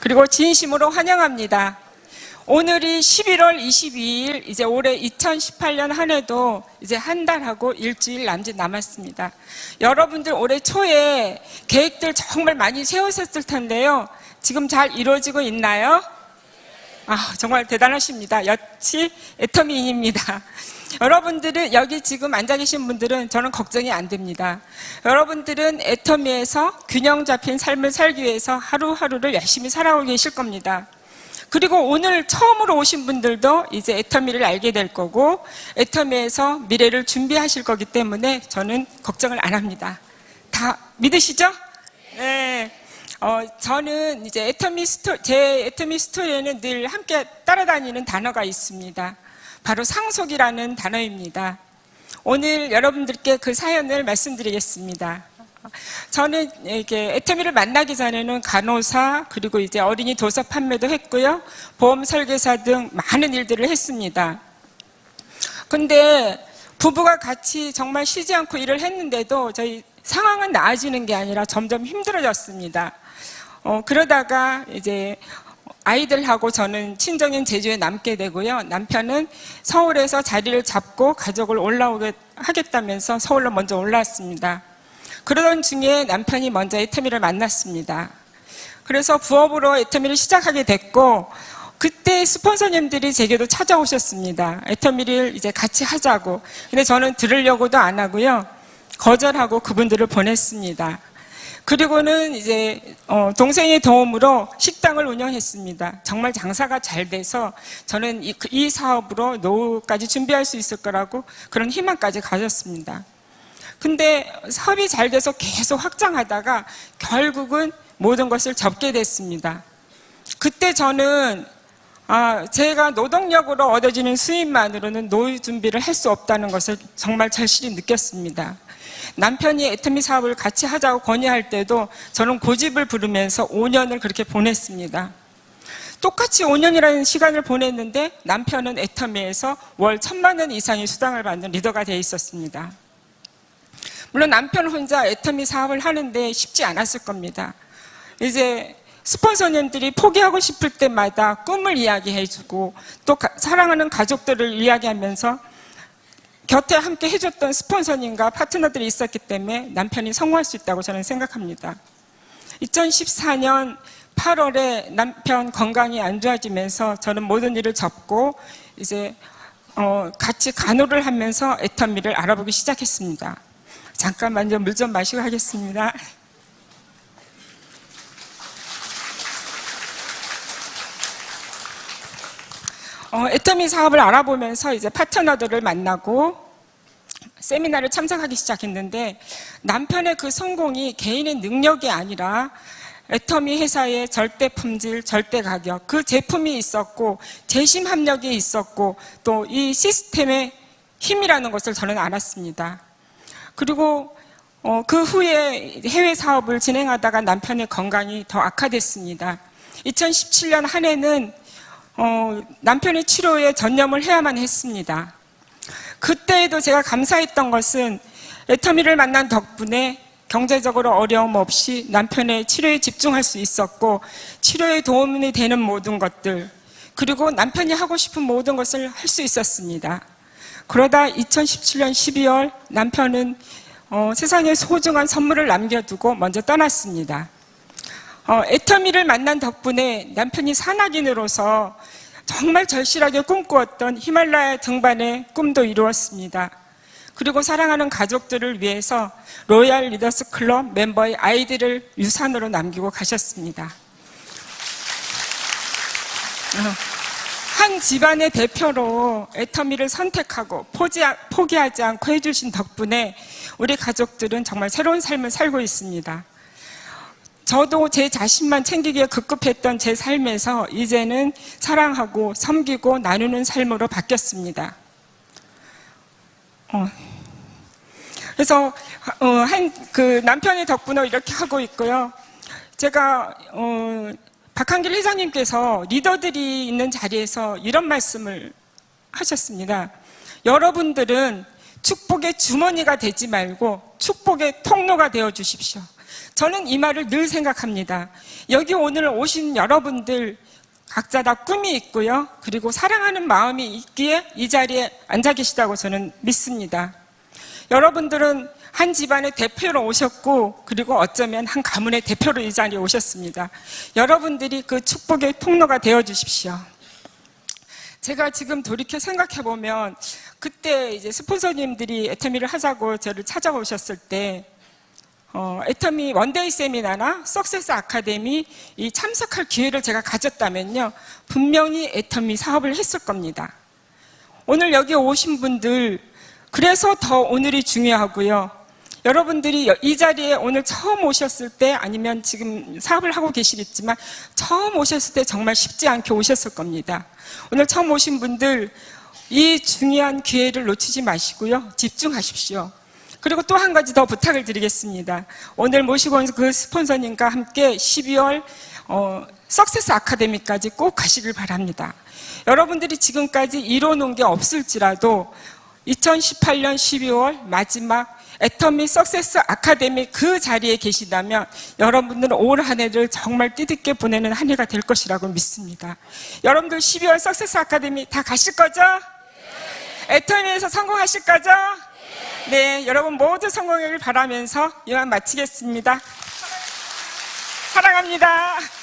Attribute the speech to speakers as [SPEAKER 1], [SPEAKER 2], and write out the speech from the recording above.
[SPEAKER 1] 그리고 진심으로 환영합니다. 오늘이 11월 22일, 이제 올해 2018년 한 해도 이제 한 달하고 일주일 남짓 남았습니다. 여러분들 올해 초에 계획들 정말 많이 세우셨을 텐데요. 지금 잘 이루어지고 있나요? 아, 정말 대단하십니다. 여치 애터미인입니다. 여러분들은 여기 지금 앉아 계신 분들은 저는 걱정이 안 됩니다. 여러분들은 애터미에서 균형 잡힌 삶을 살기 위해서 하루하루를 열심히 살아오고 계실 겁니다. 그리고 오늘 처음으로 오신 분들도 이제 애터미를 알게 될 거고 애터미에서 미래를 준비하실 거기 때문에 저는 걱정을 안 합니다. 다 믿으시죠? 네. 어, 저는 이제 애터미 스토, 제 애터미 스토리에는 늘 함께 따라다니는 단어가 있습니다. 바로 상속이라는 단어입니다. 오늘 여러분들께 그 사연을 말씀드리겠습니다. 저는 이게 애터미를 만나기 전에는 간호사 그리고 이제 어린이 도서 판매도 했고요. 보험 설계사 등 많은 일들을 했습니다. 근데 부부가 같이 정말 쉬지 않고 일을 했는데도 저희 상황은 나아지는 게 아니라 점점 힘들어졌습니다. 어, 그러다가 이제 아이들하고 저는 친정인 제주에 남게 되고요. 남편은 서울에서 자리를 잡고 가족을 올라오게 하겠다면서 서울로 먼저 올라왔습니다. 그러던 중에 남편이 먼저 애터미를 만났습니다. 그래서 부업으로 애터미를 시작하게 됐고 그때 스폰서님들이 제게도 찾아오셨습니다. 애터미를 이제 같이 하자고. 근데 저는 들으려고도 안 하고요. 거절하고 그분들을 보냈습니다. 그리고는 이제 어, 동생의 도움으로 식당을 운영했습니다. 정말 장사가 잘 돼서 저는 이, 이 사업으로 노후까지 준비할 수 있을 거라고 그런 희망까지 가졌습니다. 근데 사업이 잘 돼서 계속 확장하다가 결국은 모든 것을 접게 됐습니다. 그때 저는 아, 제가 노동력으로 얻어지는 수입만으로는 노후 준비를 할 수 없다는 것을 정말 절실히 느꼈습니다. 남편이 애터미 사업을 같이 하자고 건의할 때도 저는 고집을 부르면서 5년을 그렇게 보냈습니다. 똑같이 5년이라는 시간을 보냈는데 남편은 애터미에서 월 천만 원 이상의 수당을 받는 리더가 되어 있었습니다. 물론 남편 혼자 애터미 사업을 하는데 쉽지 않았을 겁니다. 이제 스폰서님들이 포기하고 싶을 때마다 꿈을 이야기해주고 또 가- 사랑하는 가족들을 이야기하면서 곁에 함께 해줬던 스폰서님과 파트너들이 있었기 때문에 남편이 성공할 수 있다고 저는 생각합니다. 2014년 8월에 남편 건강이 안 좋아지면서 저는 모든 일을 접고 이제 어, 같이 간호를 하면서 애터미를 알아보기 시작했습니다. 잠깐만요. 물 좀 마시고 하겠습니다. 어, 애터미 사업을 알아보면서 이제 파트너들을 만나고 세미나를 참석하기 시작했는데 남편의 그 성공이 개인의 능력이 아니라 애터미 회사의 절대 품질, 절대 가격, 그 제품이 있었고 재심 합력이 있었고 또 이 시스템의 힘이라는 것을 저는 알았습니다. 그리고 어, 그 후에 해외 사업을 진행하다가 남편의 건강이 더 악화됐습니다. 2017년 한 해는 어, 남편의 치료에 전념을 해야만 했습니다. 그때에도 제가 감사했던 것은 애터미를 만난 덕분에 경제적으로 어려움 없이 남편의 치료에 집중할 수 있었고 치료에 도움이 되는 모든 것들 그리고 남편이 하고 싶은 모든 것을 할 수 있었습니다. 그러다 2017년 12월 남편은 어, 세상에 소중한 선물을 남겨두고 먼저 떠났습니다. 어, 애터미를 만난 덕분에 남편이 산악인으로서 정말 절실하게 꿈꾸었던 히말라야 등반의 꿈도 이루었습니다. 그리고 사랑하는 가족들을 위해서 로얄 리더스 클럽 멤버의 아이들을 유산으로 남기고 가셨습니다. 어, 한 집안의 대표로 애터미를 선택하고 포기하지 않고 해주신 덕분에 우리 가족들은 정말 새로운 삶을 살고 있습니다. 저도 제 자신만 챙기기에 급급했던 제 삶에서 이제는 사랑하고 섬기고 나누는 삶으로 바뀌었습니다. 어. 그래서 어, 한그 남편의 덕분에 이렇게 하고 있고요. 제가 어, 박한길 회장님께서 리더들이 있는 자리에서 이런 말씀을 하셨습니다. 여러분들은 축복의 주머니가 되지 말고 축복의 통로가 되어 주십시오. 저는 이 말을 늘 생각합니다. 여기 오늘 오신 여러분들 각자 다 꿈이 있고요. 그리고 사랑하는 마음이 있기에 이 자리에 앉아 계시다고 저는 믿습니다. 여러분들은 한 집안의 대표로 오셨고, 그리고 어쩌면 한 가문의 대표로 이 자리에 오셨습니다. 여러분들이 그 축복의 통로가 되어 주십시오. 제가 지금 돌이켜 생각해 보면 그때 이제 스폰서님들이 애터미를 하자고 저를 찾아오셨을 때 어, 애터미 원데이 세미나나 석세스 아카데미 이 참석할 기회를 제가 가졌다면요 분명히 애터미 사업을 했을 겁니다. 오늘 여기 오신 분들 그래서 더 오늘이 중요하고요. 여러분들이 이 자리에 오늘 처음 오셨을 때 아니면 지금 사업을 하고 계시겠지만 처음 오셨을 때 정말 쉽지 않게 오셨을 겁니다. 오늘 처음 오신 분들 이 중요한 기회를 놓치지 마시고요. 집중하십시오. 그리고 또 한 가지 더 부탁을 드리겠습니다. 오늘 모시고 온 그 스폰서님과 함께 12월 어, 석세스 아카데미까지 꼭 가시길 바랍니다. 여러분들이 지금까지 이뤄놓은 게 없을지라도 2018년 12월 마지막 애터미 석세스 아카데미 그 자리에 계시다면 여러분들은 올 한 해를 정말 뜻있게 보내는 한 해가 될 것이라고 믿습니다. 여러분들 12월 석세스 아카데미 다 가실 거죠? 애터미에서 성공하실 거죠? 네, 여러분 모두 성공하길 바라면서 이만 마치겠습니다. 사랑합니다.